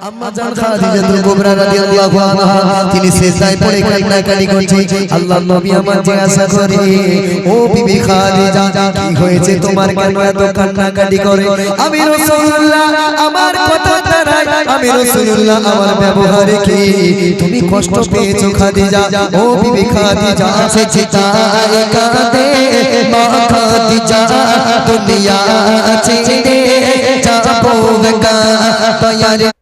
আম্মা খাদিজাতুল কুবরা রাদিয়াল্লাহু আনহা তিনি সেজদায় পড়ে কান্নাকাটি করছে আল্লাহর নবী আমার জিজ্ঞাসা করে ও বিবি খাদিজা কি হয়েছে তোমার কেন এত কান্নাকাটি করে আমি রাসূলুল্লাহ আমার কথা দ্বারাই আমি রাসূলুল্লাহ আমার ব্যবহারে কি তুমি কষ্ট পেয়েছ খাদিজা ও বিবি খাদিজা সেজদায় কাঁদে মা খাদিজা দুনিয়া ছেড়ে যাব গা তয়ার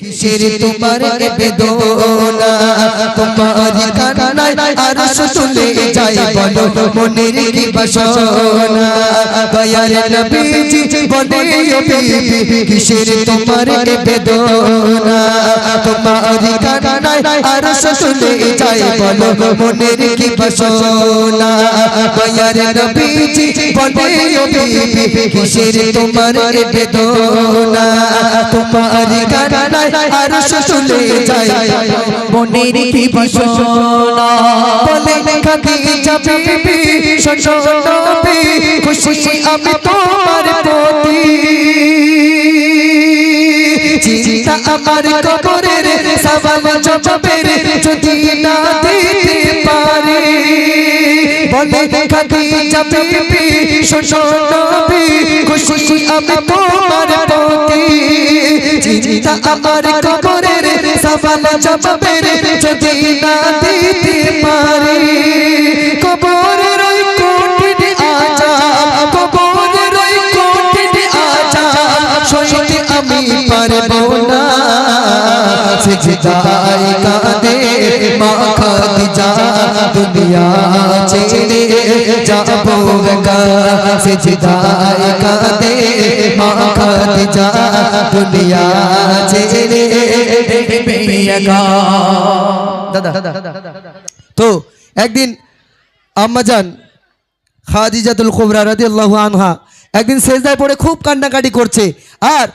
কিসের তোমার বেদনা? তোমার আর শুলে যাই বলো, মনের কিসের তোমার বেদনা? তোমার আর শুলে যাই বলো, মনের কি বাসনা? কিসের তোমার বেদনা? তোমার কান্নায় আর শুলে যাই। মনের কি বাসনা বলে খাদিজা বিবি শোনবি খুশি আমি তোমার প্রতি। চিন্তা আমার কবরের সওয়াল জবাবের যদি না দিতে পারি। বলে খাদিজা বিবি শোনবি খুশি আমি তোমার প্রতি। চিন্তা আমার কবরের সওয়াল জবাবের যদি না দিতে পারি। দুনিয়া দুনিয়া তো একদিন আম্মাজান খাদিজাতুল কুবরা রাদিয়াল্লাহু আনহা একদিন সেজদায় পড়ে খুব কান্নাকাটি করছে। আর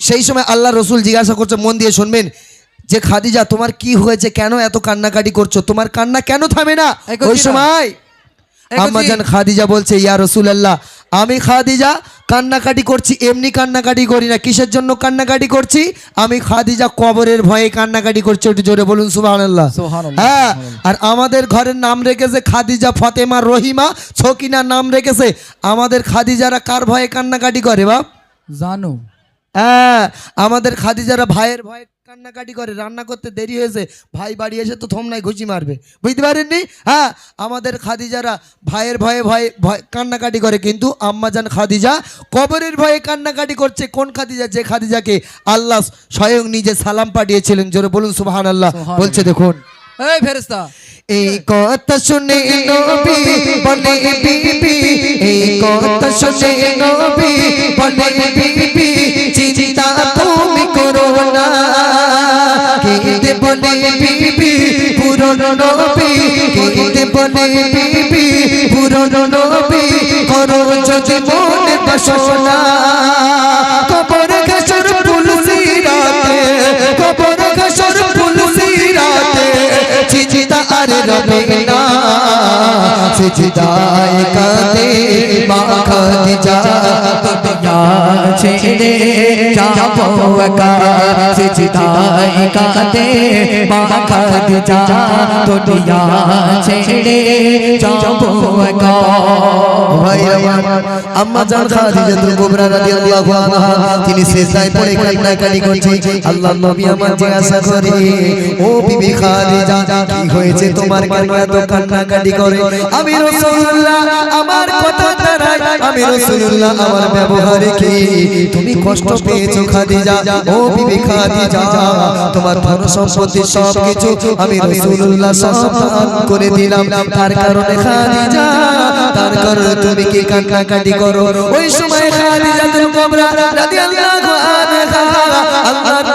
সেই সময় আল্লাহ রসুল জিজ্ঞাসা করছে, মন দিয়ে শুনবেন? যে খাদিজা তোমার কি হয়েছে? কেন এত কান্নাকাটি করছ? তোমার কান্না কেন থামে না? ওই সময়। আম্মাজান খাদিজা বলছে ইয়া রসুলাল্লাহ আমি খাদিজা কান্নাকাটি করছি এমনি কান্নাকাটি করি না। কিসের জন্য কান্নাকাটি করছি? আমি খাদিজা কবরের ভয়ে কান্নাকাটি করছি একটু জোরে বলুন সুবহানাল্লাহ, হ্যাঁ আর আমাদের ঘরের নাম রেখেছে খাদিজা ফতেমা রহিমা ছকিনার নাম রেখেছে। আমাদের খাদিজারা কার ভয়ে কান্নাকাটি করে বাপ? জানো। হ্যাঁ আমাদের খাদিজারা ভাইয়ের ভয়ে কান্নাকাটি করে রান্না করতে দেরি হয়েছে ভাই বাড়ি এসে তো থমনায় ঘুষি মারবে বুঝতে পারেননি হ্যাঁ আমাদের খাদিজারা ভাইয়ের ভয়ে ভয়ে ভয় কান্নাকাটি করে কিন্তু আম্মাজান খাদিজা কবরের ভয়ে কান্নাকাটি করছে কোন খাদিজা যে খাদিজাকে আল্লাহ স্বয়ং নিজে সালাম পাঠিয়েছিলেন জোরে বলুন সুবাহান আল্লাহ বলছে দেখুন এই ফেরেশতা এই কথা শুনে নবী বলে বিবি এই কথা শুনে নবী বলে বিবি পুরনো নবী কেঁদে বলে বিবি, পুরনো নবী, করো যদি মনে বাসনা। কবর ঘাসর পুলসি রাতে, কবর ঘাসর পুলসি রাতে চিচিতা আর রবে না সিজদায় কাঁদে মা। ছেড়ে যাব একা সিজদায় কাঁদে মা খাদিজা দুনিয়া ছেড়ে যাব একা ভাই আমার আম্মা জান খাদিজাতুল কুবরা রাদিয়াল্লাহু আনহা তিনি সেজদায় পড়ে কান্নাকাটি করছে আল্লাহর নবী আমার জিজ্ঞাসা করে ও বিবি খাদিজা কি হয়েছে তোমার কেন এত কান্নাকাটি করে? আমি রাসূলুল্লাহ, আমার কথা দ্বারাই আমি রাসূলুল্লাহ, আমার ব্যবহারে কি? তুমি কষ্ট পেয়েছ খাদিজা। ও বিবি খাদিজা। তোমার ধন সম্পত্তি সব কিছু আমি রাসূলুল্লাহ সাল্লাল্লাহু করে দিলাম। তার কারণে খাদিজা। তার কারণে তুমি কি কান্নাকাটি করো? ওই সময় খাদিজাতুল কুবরা রাদিয়াল্লাহু আনহা।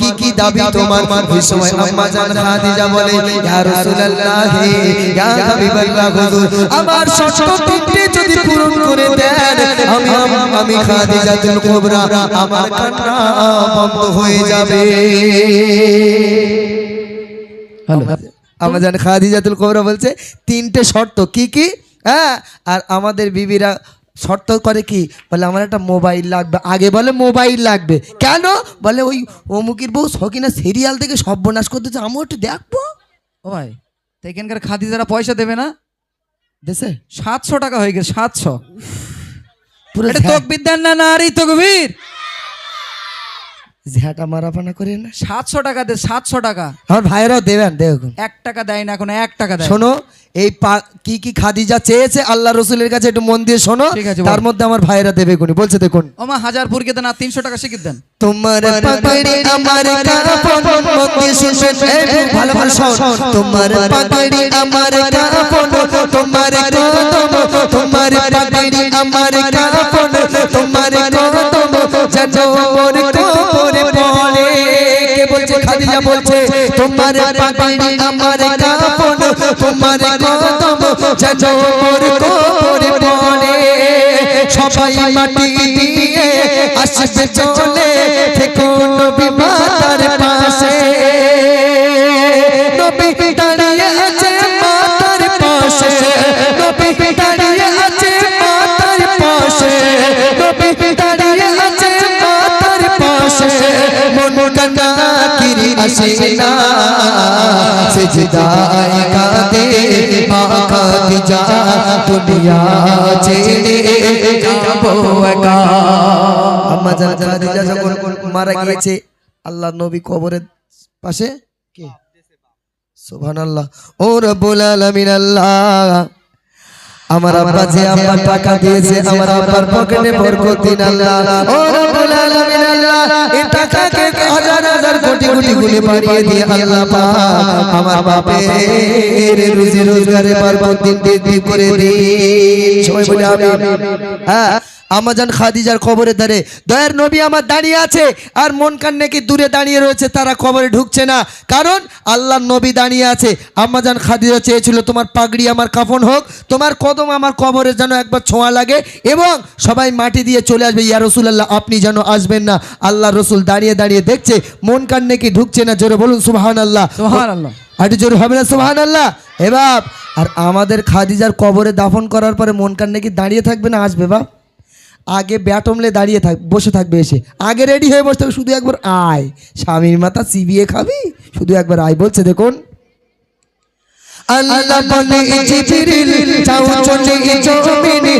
কি কি দাবি তোমার ওই সময় আম্মা জান খাদিজা বলে ইয়া রাসূলুল্লাহ ইয়া হাবিবাল্লাহ হুজুর আমার শর্ত তিনটে যদি পূরণ করে দেন আমি আমি খাদিজাতুল কুবরা আমার কান্না বন্ধ হয়ে যাবে হ্যালো আমরা জানি খাদিজাতুল কুবরা বলছে তিনটে শর্ত কি কি হ্যাঁ আর আমাদের বিবিরা শর্ত করে কি? বলে আমার একটা মোবাইল লাগবে। আগে বলে মোবাইল লাগবে। কেন? বলে ওই অমুকির বউ সকিনা সিরিয়াল থেকে সর্বনাশ করতেছে। আমিও একটু দেখব। ও ভাই তো এখানকার খাদি যারা পয়সা দেবে না? দেশে? সাতশো টাকা হয়ে গেছে সাতশো। পুরো এটা তোক বিদ্যান না নারী তকবীর? ঝ্যাটা মারাপানা করে না? সাতশো টাকা দে সাতশো টাকা। আমার ভাইয়েরাও দেবেন দেখুন। এক টাকা দেয় না এখন এক টাকা দেয়। শোনো এই পা- কি কি খাদিজা চেয়েছে আল্লাহ রসুলের কাছে একটু মন দিয়ে শোনো ঠিক আছে, তার মধ্যে আমার ভাইয়েরা দেবে কোনি বলছে দেখুন। ও মা হাজারপুরকে দেন আর তিনশো টাকা শিখিয়ে দেন। তোমার পাগড়ি আমার কাপড় মন দিয়ে শুনবে ভালো ভালো শোন। তোমার পাগড়ি আমার কাপড় তোমার কদম তোমার পাগড়ি আমার কাপড় তোমার কদম যেন মোর খাদিজা বলছে, তোমার পাগড়ি আমার কাপন, তোমার কদম মোর কোমরে পড়ে। সবাই মাটি দিয়ে আসবে চলে যাব একা। আম্মা জান খাদিজা যখন মারা গিয়েছে আল্লাহ নবী কবরের পাশে? কে? সুবহানাল্লাহ। ও রব্বুল আলামিন আল্লাহ। আমার আব্বা যে আমার টাকা দিয়েছে আমার আব্বার পকেটে বরকত দিন আল্লাহ। ও রব্বুল আলামিন আল্লাহ হাজার হাজার কোটি কোটি গুণে বাড়িয়ে দিয়ে আল্লাহ পাক রুজি রোজগারে বরকত দিন দিন করে দিন। সবাই আমিন। হ্যাঁ। আমাজান খাদিজার কবরে ধারে। দয়ার নবী আমার দাঁড়িয়ে আছে আর মন কান নাকি দূরে দাঁড়িয়ে রয়েছে তারা কবরে ঢুকছে না। কারণ আল্লাহর নবী দাঁড়িয়ে আছে। আম্মাজান খাদিজা চেয়েছিল তোমার পাগড়ি আমার কাফন হোক তোমার কদম আমার কবরে যেন একবার ছোঁয়া লাগে এবং সবাই মাটি দিয়ে চলে আসবে। ইয়া রসুল্লাহ আপনি যেন আসবেন না। আল্লাহ রসুল দাঁড়িয়ে দাঁড়িয়ে দেখছে মন নাকি ঢুকছে না। জোরে বলুন সুবাহান আল্লাহ সোহান আল্লাহ আরে জোরে হবে না সুবাহান আল্লাহ এবার আর আমাদের খাদিজার কবরে দাফন করার পরে মন নাকি দাঁড়িয়ে থাকবে না আসবে বা আগে ব্যাটমলে দাঁড়িয়ে থাক বসে থাকবে এসে। আগে রেডি হয়ে বসে থাকবে শুধু একবার আয়। স্বামীর মাথা চিবিয়ে খাবি শুধু একবার আয়। বলছে দেখুন। আল্লাহ বলে জিবরিল যাও চলে জমিনে।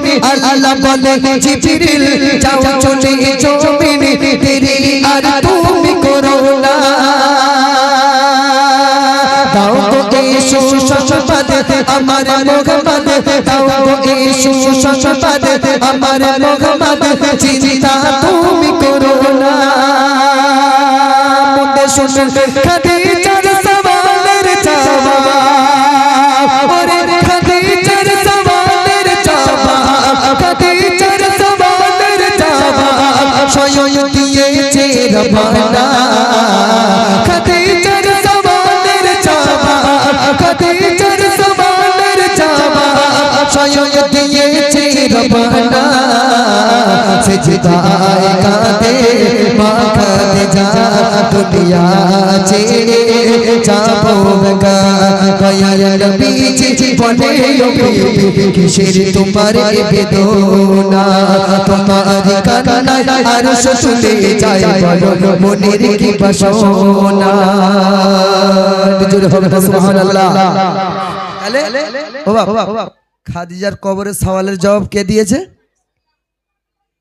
আল্লাহ বলে জিবরিল যাও চলে জমিনে। তেরি আর তুমি করো না। এসো সংবাদ আমার মোহাম্মদ দাও এসো সংবাদ আমার মোহাম্মদ চিন্তা তুমি করো না। শুনুন স্বয়ং দিয়েছে রবানা সেজদায় কাঁদে মা খাদিজা দুনিয়া ছেড়ে যাব গা বলে ও বিবি কিসের তোমার বেদনা তোমার কান্নায় আর শুনে যায় বলো মনের কি বাসনা জোরে হবে সুবহানাল্লাহ তাহলে ও বাবা খাদিজার কবরের সওয়ালের জবাব কে দিয়েছে?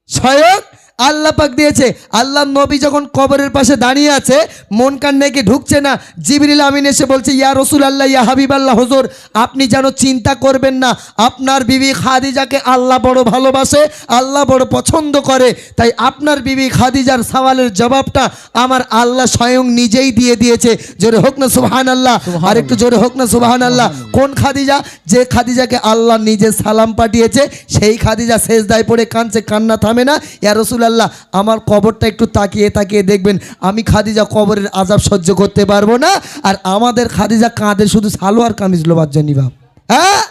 স্বয়ং আল্লাহ পাক দিয়েছে। আল্লাহ নবী যখন কবরের পাশে দাঁড়িয়ে আছে মন কান নাকি ঢুকছে না জিবরিল আমিন এসে বলছে ইয়া রসুল আল্লাহ ইয়া হাবিব আল্লাহ হুজুর আপনি যেন চিন্তা করবেন না আপনার বিবি খাদিজাকে আল্লাহ বড় ভালোবাসে আল্লাহ বড় পছন্দ করে তাই আপনার বিবি খাদিজার সওয়ালের জবাবটা আমার আল্লাহ স্বয়ং নিজেই দিয়ে দিয়েছে। জোরে হোক না সুবহান আল্লাহ আর একটু জোরে হোক না সুবহান আল্লাহ কোন খাদিজা? যে খাদিজাকে আল্লাহ নিজে সালাম পাঠিয়েছে সেই খাদিজা শেষদায় পড়ে কাঁদছে কান্না থামে না। ইয়া রসুল আল্লাহ আমার কবরটা একটু তাকিয়ে তাকিয়ে দেখবেন আমি খাদিজা কবরের আজাব সহ্য করতে পারব না আর আমাদের খাদিজা কাঁদে শুধু সালোয়ার কামিজ লোবার জন্য ভাব হ্যাঁ?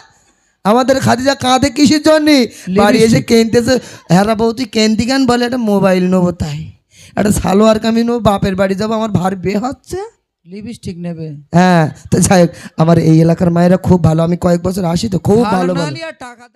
আমাদের খাদিজা কাঁদে কিসের জন্য বাড়ি এসে কেনতেছে হ্যাঁ বউ তুই কেনতি কেন বলে একটা মোবাইল নেব তাই একটা সালোয়ার কামিজ নেব বাপের বাড়ি যাব আমার ভার বে হচ্ছে। লিপস্টিক নেবে। হ্যাঁ তো যাই হোক আমার এই এলাকার মায়েরা খুব ভালো আমি কয়েক বছর আসি তো খুব ভালো টাকা